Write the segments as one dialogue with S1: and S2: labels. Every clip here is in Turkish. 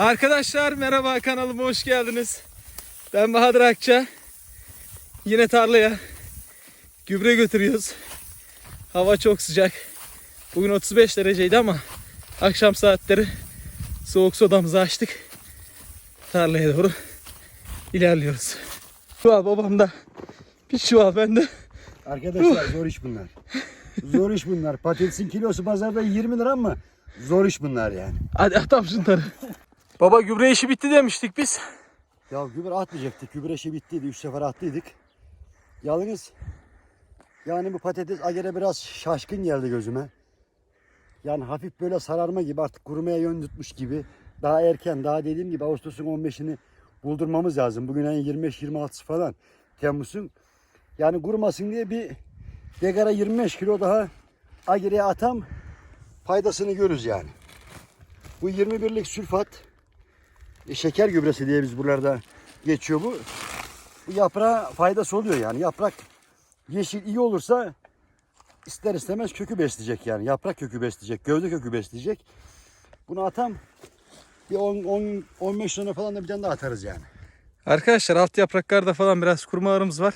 S1: Arkadaşlar merhaba kanalıma hoş geldiniz. Ben Bahadır Akça. Yine tarlaya gübre götürüyoruz. Hava çok sıcak. Bugün 35 dereceydi ama akşam saatleri soğuk sodamızı açtık. Tarlaya doğru ilerliyoruz. Çuval babamda. Bir çuval bende.
S2: Arkadaşlar zor iş bunlar. Zor iş bunlar. Patatesin kilosu pazarda 20 lira ama zor iş bunlar yani.
S1: Hadi atam şunları. Baba gübre işi bitti demiştik biz.
S2: Ya gübre atmayacaktık. Gübre işi bittiydi. Üç sefer attıydık. Yalnız yani bu patates agere biraz şaşkın geldi gözüme. Yani hafif böyle sararma gibi artık kurumaya yön tutmuş gibi. Daha erken daha dediğim gibi Ağustos'un 15'ini buldurmamız lazım. Bugün ayın 25-26'sı falan Temmuz'un. Yani kurumasın diye bir degara 25 kilo daha agereye atam faydasını görürüz yani. Bu 21'lik sülfat şeker gübresi diye biz buralarda geçiyor bu. Bu yaprağa faydası oluyor yani. Yaprak yeşil iyi olursa ister istemez kökü besleyecek yani. Yaprak kökü besleyecek, gövde kökü besleyecek. Bunu atam bir 10, 10 15 sonra falan da bir tane daha atarız yani.
S1: Arkadaşlar alt yapraklarda falan biraz kurmalarımız var.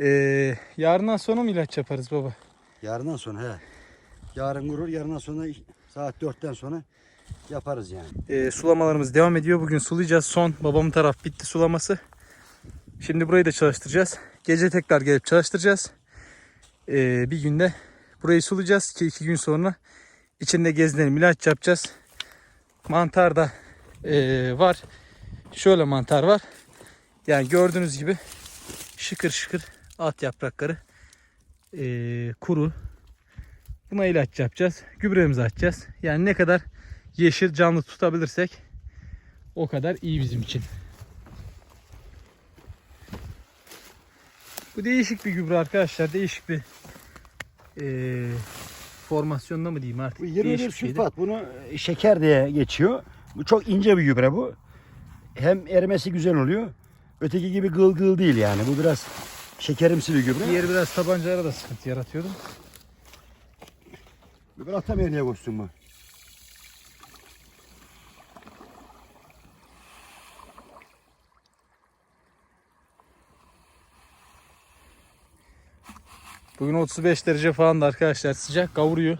S1: Ee, yarından sonra mı ilaç yaparız baba?
S2: Yarından sonra he. Yarın kurur, yarından sonra saat 4'ten sonra yaparız yani.
S1: Ee, sulamalarımız devam ediyor. Bugün sulayacağız. Son babamın taraf bitti sulaması. Şimdi burayı da çalıştıracağız. Gece tekrar gelip çalıştıracağız. Ee, bir günde burayı sulayacağız ki iki gün sonra içinde gezinelim ilaç yapacağız. Mantar da ee, var. Şöyle mantar var. Yani gördüğünüz gibi şıkır şıkır alt yaprakları ee, kuru. Buna ilaç yapacağız. Gübremizi atacağız. Yani ne kadar yeşil canlı tutabilirsek o kadar iyi bizim için. Bu değişik bir gübre arkadaşlar. Değişik bir eee formasyonda mı diyeyim artık.
S2: Bu 21
S1: değişik bir şeydi.
S2: sülfat bunu e, şeker diye geçiyor. Bu çok ince bir gübre bu. Hem erimesi güzel oluyor. Öteki gibi gıl gıl değil yani. Bu biraz şekerimsi bir gübre.
S1: Diğeri biraz tabancalara da sıkıntı yaratıyordu.
S2: Gübre atam yerine koşsun bu.
S1: Bugün 35 derece falan da arkadaşlar sıcak kavuruyor.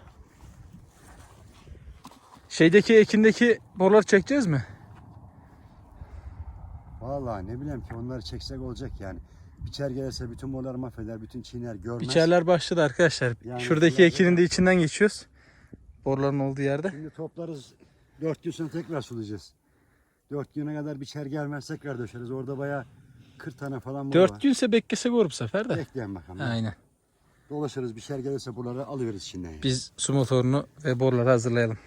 S1: Şeydeki ekindeki borular çekeceğiz mi?
S2: Vallahi ne bileyim ki onları çeksek olacak yani. Biçer gelirse bütün moları mahveder, bütün çiğner, görmez.
S1: Biçerler başladı arkadaşlar.
S2: Yani
S1: Şuradaki
S2: bunlar-
S1: ekinin de içinden geçiyoruz. Boruların olduğu yerde.
S2: Şimdi toplarız. Dört gün sonra tekrar sulayacağız. Dört güne kadar biçer gelmez tekrar döşeriz. Orada bayağı 40 tane falan mor
S1: 4
S2: var.
S1: günse beklesek olur bu sefer de.
S2: Bekleyen bakalım.
S1: Aynen.
S2: Dolaşırız bir şeyler gelirse buraları alıveririz içinden. yani.
S1: Biz su motorunu ve boruları hazırlayalım.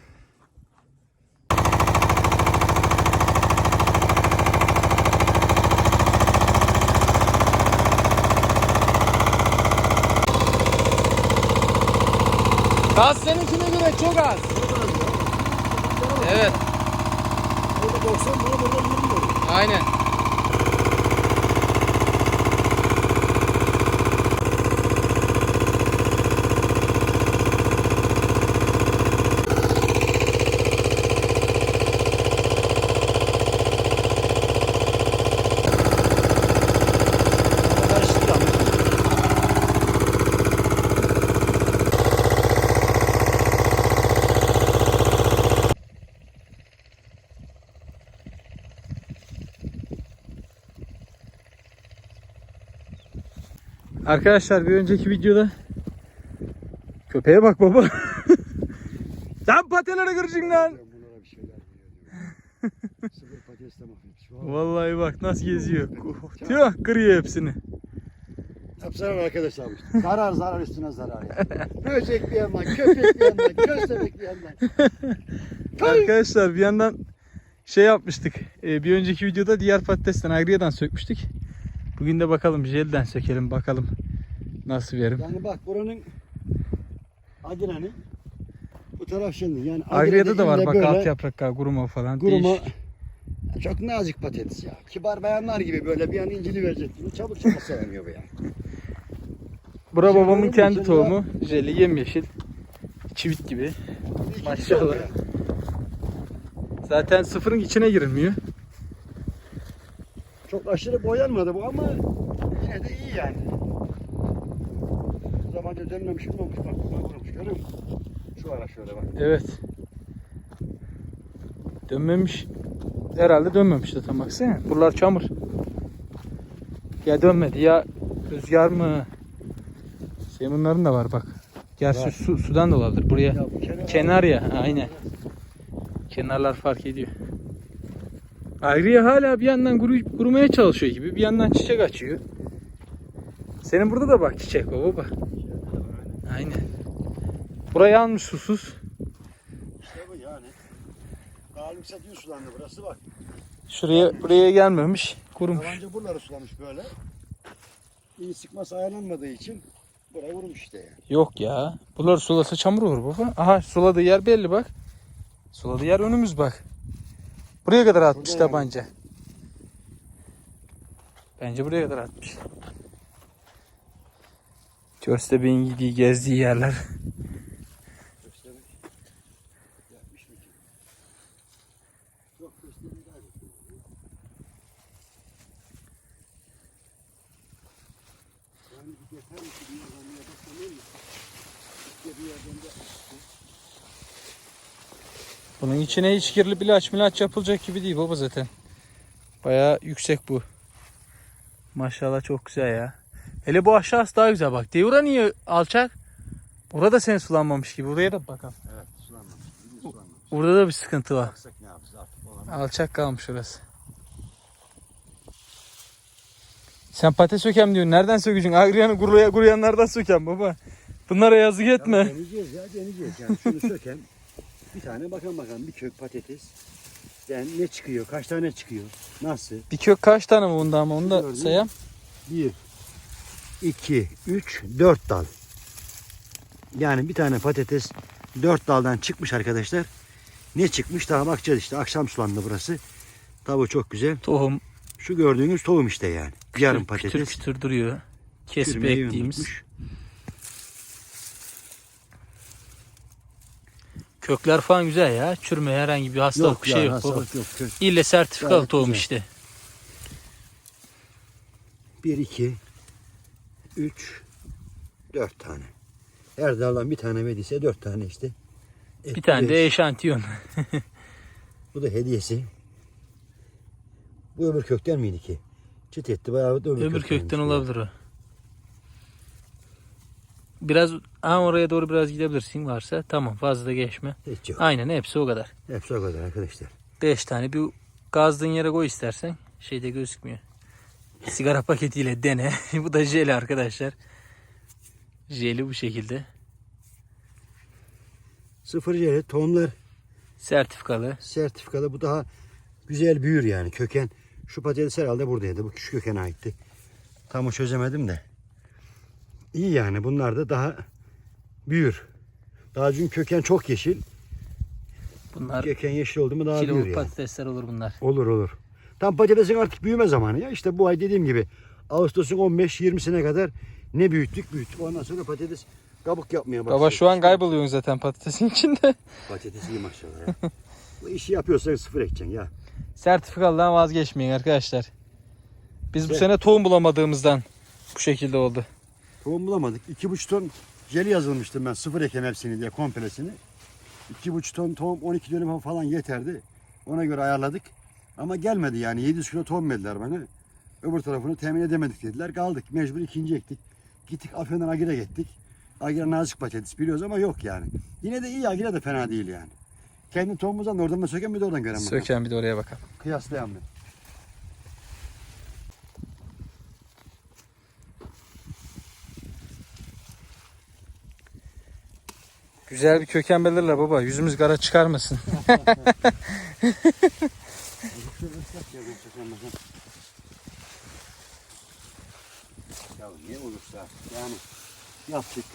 S1: Gaz seninkine göre çok az. Evet,
S2: Orada 90 lira burada 20 lira.
S1: aynen.
S2: Karıştırdı ama.
S1: Arkadaşlar bir önceki videoda köpeğe bak baba. Sen patelere kıracaksın lan.
S2: Bunlara bir şeyler veriyorum. Sıfır patates de mahvetmiş. Vallahi.
S1: Bak nasıl geziyor. Tüh kırıyor hepsini.
S2: Yapsana arkadaşlar. Zarar zarar üstüne zarar ya. Böcek bir yandan, köpek bir yandan, köstebek bir yandan.
S1: Arkadaşlar bir yandan şey yapmıştık. e, bir önceki videoda diğer patatesten agriyadan sökmüştük. Bugün de bakalım jelden sökelim bakalım nasıl verim.
S2: Yani bak buranın Adine'nin bu taraf şimdi yani
S1: Agriyada da var bak alt yaprak kuruma falan.
S2: Kuruma
S1: Değişik.
S2: çok nazik patates ya. Kibar bayanlar gibi böyle bir an incili verecek çabuk çabuk sevmiyor bu ya.
S1: Bura
S2: Şimdi
S1: babamın kendi tohumu. Jeli yemyeşil. Çivit gibi. Maşallah. Zaten sıfırın içine girilmiyor.
S2: Çok aşırı boyanmadı bu ama yine de iyi yani. Bu zamanda dönmemiş olmamış bak bak vurmuş görüyor musun? Şu ara şöyle bak.
S1: Evet. Dönmemiş. Herhalde dönmemiş de tam baksana. Buralar çamur. Ya dönmedi ya rüzgar mı? Şey bunların da var bak. Gerçi
S2: Var.
S1: su, sudan da olabilir. Buraya
S2: Ya kenar,
S1: Kenar ya, aynen. kenarlar fark ediyor. Ayrıca hala bir yandan kuru, kurumaya çalışıyor gibi. Bir yandan çiçek açıyor. Senin burada da bak çiçek var baba. Aynen. Burayı almış susuz.
S2: İşte bu yani. Daha yükseltiyor sulandı burası bak.
S1: Şuraya buraya gelmemiş. Kurumuş.
S2: Daha önce buraları sulamış böyle. İyi sıkması ayarlanmadığı için buraya vurmuş işte yani.
S1: Yok ya. Bunlar sulasa çamur olur baba. Aha suladığı yer belli bak. Suladığı yer önümüz bak. Buraya kadar atmış
S2: Burada yani.
S1: tabanca. Bence buraya kadar atmış. Köstebeğin gidiği gezdiği yerler.
S2: Yani bir yeter mi ki bir yerden bir yerden bir yerden de
S1: Bunun içine hiç kirli ilaç milaç yapılacak gibi değil baba zaten. Bayağı yüksek bu. Maşallah çok güzel ya. Hele bu aşağısı daha güzel bak. Devura niye alçak? Burada sen sulanmamış gibi. Buraya da bakalım.
S2: Evet sulanmamış. Sulanmamış.
S1: Burada da bir sıkıntı var.
S2: Ne.
S1: Alçak kalmış orası. Sen patates sökem diyorsun. Nereden sökeceksin? Agriyanı kuruya, kuruyanlardan sökem baba. Bunlara yazık
S2: Ya
S1: etme.
S2: deneyeceğiz ya deneyeceğiz. Yani şunu söken bir tane bakalım bakalım bir kök patates. Yani ne çıkıyor? Kaç tane çıkıyor? Nasıl?
S1: Bir kök kaç tane mi bunda ama onu da
S2: Gördün
S1: sayam.
S2: 1 2 3 4 dal. Yani bir tane patates 4 daldan çıkmış arkadaşlar. Ne çıkmış daha bakacağız işte. Akşam sulandı burası. Tabii çok güzel.
S1: Tohum
S2: Şu gördüğünüz tohum işte yani. Yarım
S1: kütür,
S2: patates.
S1: kütür kütür duruyor. Kesip
S2: Kürmeyi
S1: ektiğimiz.
S2: unutmuş.
S1: Kökler falan güzel ya. Çürüme herhangi bir hastalık bir şey
S2: ya,
S1: yok
S2: hastalık yok. Kök.
S1: İlle sertifikalı
S2: Gayet
S1: tohum
S2: güzel.
S1: işte.
S2: 1, 2, 3, 4 tane. Her daldan bir tane verdiyse 4 tane işte.
S1: Bir tane de eşantiyon.
S2: Bu da hediyesi. Bu öbür kökten miydi ki? Çıt etti bayağı öbür,
S1: Öbür kökten
S2: bu.
S1: olabilir o. Biraz ha oraya doğru biraz gidebilirsin varsa. Tamam fazla geçme.
S2: Hiç yok.
S1: Aynen hepsi o kadar.
S2: Hepsi o kadar arkadaşlar.
S1: 5 tane bir gazdığın yere koy istersen. Şeyde gözükmüyor. Sigara paketiyle dene. bu da jeli arkadaşlar. Jeli bu şekilde.
S2: Sıfır jeli tohumlar
S1: Sertifikalı.
S2: sertifikalı. Bu daha güzel büyür yani. Köken şu patates herhalde buradaydı. Bu şu kökene aitti. Tam o çözemedim de. İyi yani bunlar da daha büyür. Daha çünkü köken çok yeşil.
S1: Bunlar
S2: Köken yeşil oldu mu daha büyür
S1: kiloluk
S2: yani.
S1: patatesler olur bunlar.
S2: Olur olur. Tam patatesin artık büyüme zamanı ya. İşte bu ay dediğim gibi Ağustos'un 15-20'sine kadar ne büyüttük büyüttük. Ondan sonra patates kabuk yapmaya başladı.
S1: Baba şu an kayboluyorsun zaten patatesin içinde.
S2: Patates iyi maşallah ya. bu işi yapıyorsan sıfır ekeceksin ya.
S1: Sertifikalıdan vazgeçmeyin arkadaşlar. Biz bu sene tohum bulamadığımızdan bu şekilde oldu.
S2: Tohum bulamadık. 2,5 ton jeli yazılmıştım ben sıfır ekem hepsini diye komplesini. 2,5 ton tohum 12 dönüm falan yeterdi. Ona göre ayarladık. Ama gelmedi yani 700 kilo tohum verdiler bana. Öbür tarafını temin edemedik dediler. Kaldık. Mecbur ikinci ektik. Gittik Afyon'dan Agir'e gittik. Agir'e nazik patates biliyoruz ama yok yani. Yine de iyi Agir'e de fena değil yani. Kendi tohumumuzdan da oradan da söken bir de oradan gören bakalım.
S1: Söken bir de oraya bakalım.
S2: Kıyaslayan bir.
S1: Güzel bir köken belirle baba. Yüzümüz kara çıkarmasın.
S2: Ya ne olursa yani yaptık.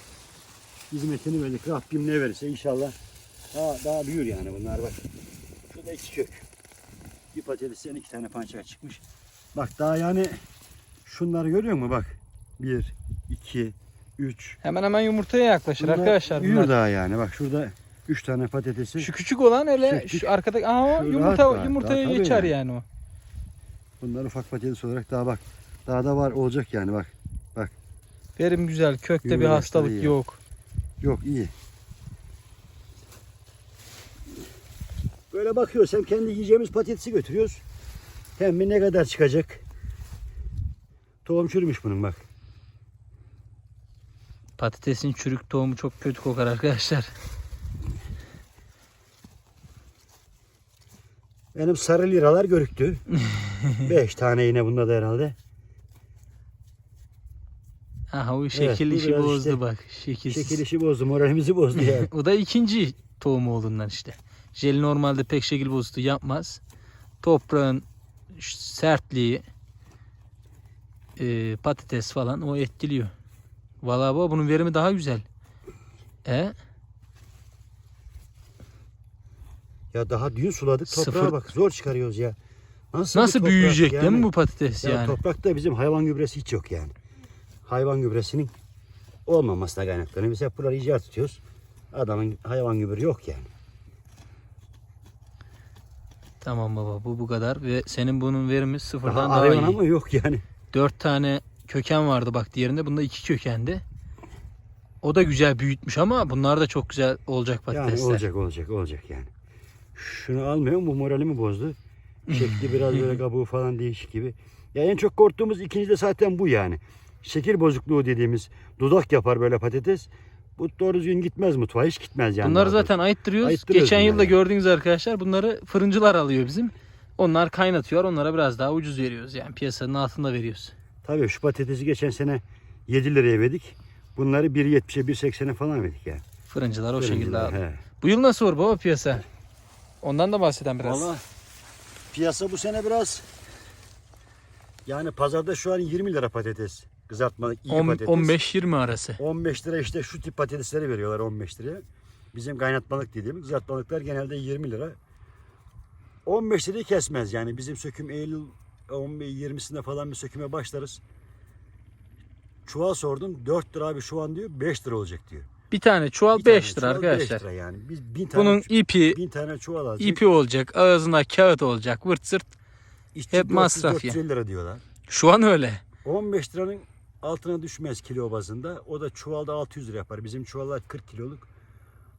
S2: Hizmetini verdik. Rabbim ne verirse inşallah daha, daha büyür yani bunlar bak. Şurada iki kök. Bir patatesten iki tane pançaka çıkmış. Bak daha yani şunları görüyor musun bak. Bir, iki, üç.
S1: Hemen hemen yumurtaya yaklaşır
S2: Bunlar
S1: arkadaşlar.
S2: Büyür
S1: Bunlar.
S2: daha yani bak şurada 3 tane patatesi.
S1: Şu küçük olan hele
S2: Küçük.
S1: şu arkada aha o
S2: Şu
S1: yumurta
S2: rahat var.
S1: yumurtaya
S2: tabii
S1: geçer
S2: yani.
S1: yani o.
S2: Bunlar ufak patates olarak daha bak. Daha da var olacak yani bak.
S1: Verim güzel. Kökte bir
S2: Yumurtaları
S1: hastalık
S2: iyi.
S1: yok.
S2: Yok iyi. Böyle bakıyoruz hem kendi yiyeceğimiz patatesi götürüyoruz. Hem bir ne kadar çıkacak. Tohum çürümüş bunun bak.
S1: Patatesin çürük tohumu çok kötü kokar arkadaşlar.
S2: Benim sarı liralar görüktü. Beş tane yine bunda da herhalde.
S1: Aha o şekil
S2: bu
S1: işi bozdu
S2: işte
S1: bak. Şekilsiz.
S2: Şekil işi bozdu, moralimizi bozdu yani.
S1: o da ikinci tohumu olduğundan işte. Jel normalde pek şekil bozukluğu yapmaz. Toprağın sertliği e, patates falan o etkiliyor. Vallahi bu bunun verimi daha güzel. E
S2: ya daha dün suladık toprağa
S1: Sıfır-
S2: bak zor çıkarıyoruz ya. Nasıl,
S1: nasıl büyüyecek
S2: yani?
S1: değil mi bu patates
S2: Ya
S1: yani?
S2: toprakta bizim hayvan gübresi hiç yok yani. Hayvan gübresinin olmamasına kaynaklanıyor. Biz hep buraları icat tutuyoruz. Adamın hayvan gübre yok yani.
S1: Tamam baba bu bu kadar ve senin bunun verimi sıfırdan
S2: Daha
S1: daha, iyi.
S2: ama yok yani.
S1: Dört tane köken vardı bak diğerinde. Bunda iki kökendi. O da güzel büyütmüş ama bunlar da çok güzel olacak
S2: Yani
S1: patatesler.
S2: olacak olacak olacak yani. Şunu almıyorum bu moralimi bozdu. Şekli biraz böyle kabuğu falan değişik gibi. Ya en çok korktuğumuz ikinci de zaten bu yani. Şekil bozukluğu dediğimiz dudak yapar böyle patates. Bu doğru düzgün gitmez mutfağa hiç gitmez yani.
S1: Bunları zaten ayıttırıyoruz.
S2: Ayıttırıyoruz
S1: Geçen yılda
S2: yani.
S1: gördüğünüz arkadaşlar bunları fırıncılar alıyor bizim. Onlar kaynatıyor. Onlara biraz daha ucuz veriyoruz. Yani piyasanın altında veriyoruz.
S2: Tabii şu patatesi geçen sene 7 liraya verdik. Bunları 1.70'e 1.80'e falan verdik yani.
S1: Fırıncılar o şekilde
S2: Fırıncılar, he.
S1: Bu yıl nasıl var baba piyasa? Ondan da bahseden biraz.
S2: Valla piyasa bu sene biraz yani pazarda şu an 20 lira patates. Kızartma iyi
S1: On-
S2: patates.
S1: 15-20 arası.
S2: 15 lira işte şu tip patatesleri veriyorlar 15 liraya. Bizim kaynatmalık dediğimiz kızartmalıklar genelde 20 lira. 15 lirayı kesmez yani bizim söküm Eylül 15 20'sinde falan bir söküme başlarız. Çuval sordum 4 lira abi şu an diyor 5 lira olacak diyor.
S1: Bir tane çuval
S2: Bir tane
S1: 5 lira arkadaşlar.
S2: beş lira yani. Biz bin tane,
S1: Bunun ipi
S2: bin tane çuval alacak.
S1: ipi olacak. Ağzında kağıt olacak. Vırt sırt.
S2: İşçi
S1: hep
S2: 400,
S1: masraf
S2: 450 lira diyorlar.
S1: Şu an öyle.
S2: 15 liranın altına düşmez kilo bazında. O da çuvalda 600 lira yapar. Bizim çuvallar 40 kiloluk.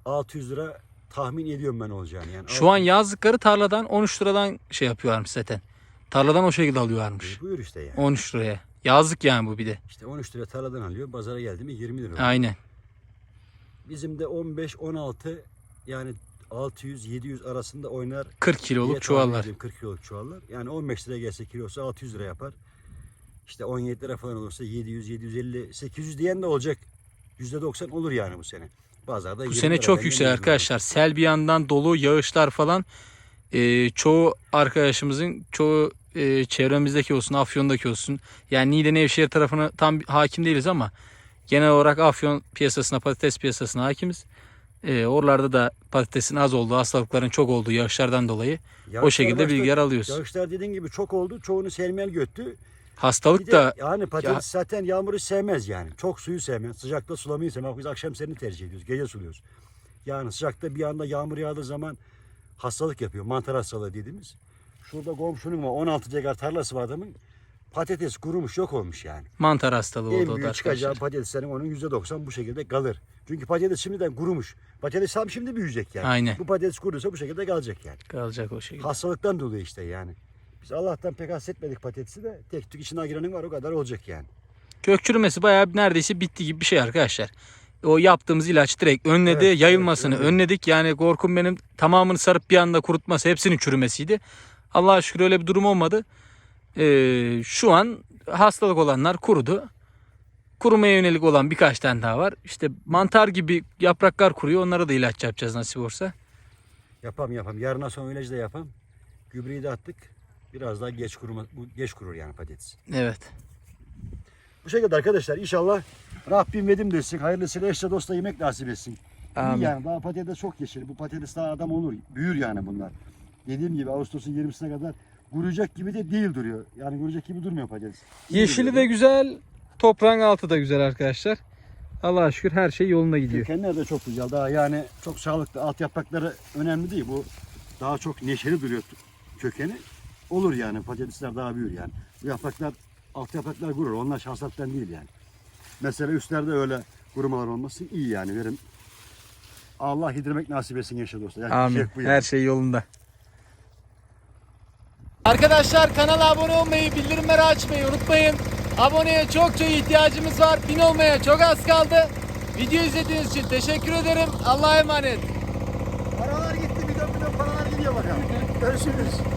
S2: 600 lira tahmin ediyorum ben olacağını. Yani
S1: Şu an yazlıkları tarladan 13 liradan şey yapıyorlarmış zaten. Tarladan o şekilde alıyorlarmış.
S2: Buyur işte yani.
S1: 13 liraya. Yazlık yani bu bir de.
S2: İşte 13 lira tarladan alıyor. Pazara geldi mi 20 lira. oluyor.
S1: Aynen.
S2: Bizim de 15 16 yani 600 700 arasında oynar.
S1: 40
S2: diye
S1: kiloluk çuvallar.
S2: ediyorum, 40 kiloluk çuvallar. Yani 15 liraya gelse kilosu 600 lira yapar. İşte 17 lira falan olursa 700 750 800 diyen de olacak. %90 olur yani bu sene. Pazarda
S1: Bu
S2: 20
S1: sene çok yüksek
S2: 20 lira.
S1: arkadaşlar. Sel bir yandan dolu yağışlar falan. Ee, çoğu arkadaşımızın çoğu e, çevremizdeki olsun Afyon'daki olsun. Yani Niğde Nevşehir tarafına tam hakim değiliz ama genel olarak Afyon piyasasına patates piyasasına hakimiz. Ee, oralarda da patatesin az olduğu hastalıkların çok olduğu yağışlardan dolayı o
S2: Yağışlar
S1: şekilde
S2: başta-
S1: bilgiler alıyoruz.
S2: Yağışlar dediğin gibi çok oldu. Çoğunu selmel göttü. Bir
S1: Hastalık
S2: de
S1: da
S2: yani patates zaten yağmuru sevmez yani. Çok suyu sevmez. Sıcakta sulamayı sevmez. Biz akşam serini tercih ediyoruz. Gece suluyoruz. Yani sıcakta bir anda yağmur yağdığı zaman hastalık yapıyor. Mantar hastalığı dediğimiz. Şurada komşunun var 16 dekar tarlası var adamın. Patates kurumuş yok olmuş yani.
S1: mantar hastalığı
S2: en
S1: oldu o da
S2: büyük çıkacağı
S1: arkadaşlar.
S2: patateslerin onun %90 bu şekilde kalır. Çünkü patates şimdiden kurumuş. Patates tam şimdi büyüyecek yani.
S1: Aynen.
S2: Bu patates kurursa bu şekilde kalacak yani.
S1: Kalacak o şekilde.
S2: Hastalıktan dolayı işte yani. Biz Allah'tan pek hasretmedik patatesi de tek tük içine girenin var o kadar olacak yani.
S1: Kök çürümesi bayağı neredeyse bitti gibi bir şey arkadaşlar. O yaptığımız ilaç direkt önledi,
S2: Evet,
S1: yayılmasını
S2: evet, evet.
S1: önledik. Yani korkum benim tamamını sarıp bir anda kurutması, hepsinin çürümesiydi. Allah'a şükür öyle bir durum olmadı. Ee, şu an hastalık olanlar kurudu. Kurumaya yönelik olan birkaç tane daha var. İşte mantar gibi yapraklar kuruyor. Onlara da ilaç yapacağız nasip olursa.
S2: Yapam yapam. Yarına son ilacı da yapam. Gübreyi de attık. Biraz daha geç kuruma, geç kurur yani patates.
S1: Evet.
S2: Bu şekilde arkadaşlar inşallah Rabbim vedim desin. Hayırlısıyla eşle dostla yemek nasip etsin.
S1: Amin.
S2: İyi yani daha patates çok yeşil. Bu patates daha adam olur. Büyür yani bunlar. Dediğim gibi Ağustos'un 20'sine kadar kuruyacak gibi de değil duruyor. Yani kuruyacak gibi durmuyor patates. İyi
S1: Yeşili
S2: duruyor.
S1: de güzel. Toprağın altı da güzel arkadaşlar. Allah'a şükür her şey yolunda gidiyor.
S2: Kökenler de çok güzel. Daha yani çok sağlıklı. Alt yaprakları önemli değil. Bu daha çok neşeli duruyor kökeni. Olur yani. Patatesler daha büyür yani. Bu yapraklar alt yapraklar gurur. Onlar şahsattan değil yani. Mesela üstlerde öyle kurumalar olması iyi yani. Verim Allah yedirmek nasip etsin yaşa dostlar. Yani
S1: Amin.
S2: şey bu yani.
S1: Her şey yolunda. Arkadaşlar kanala abone olmayı, bildirimleri açmayı unutmayın. Aboneye çok çok ihtiyacımız var. Bin olmaya çok az kaldı. Video izlediğiniz için teşekkür ederim. Allah'a emanet.
S2: Paralar gitti. Bir dön bir dön paralar gidiyor bakalım. Görüşürüz.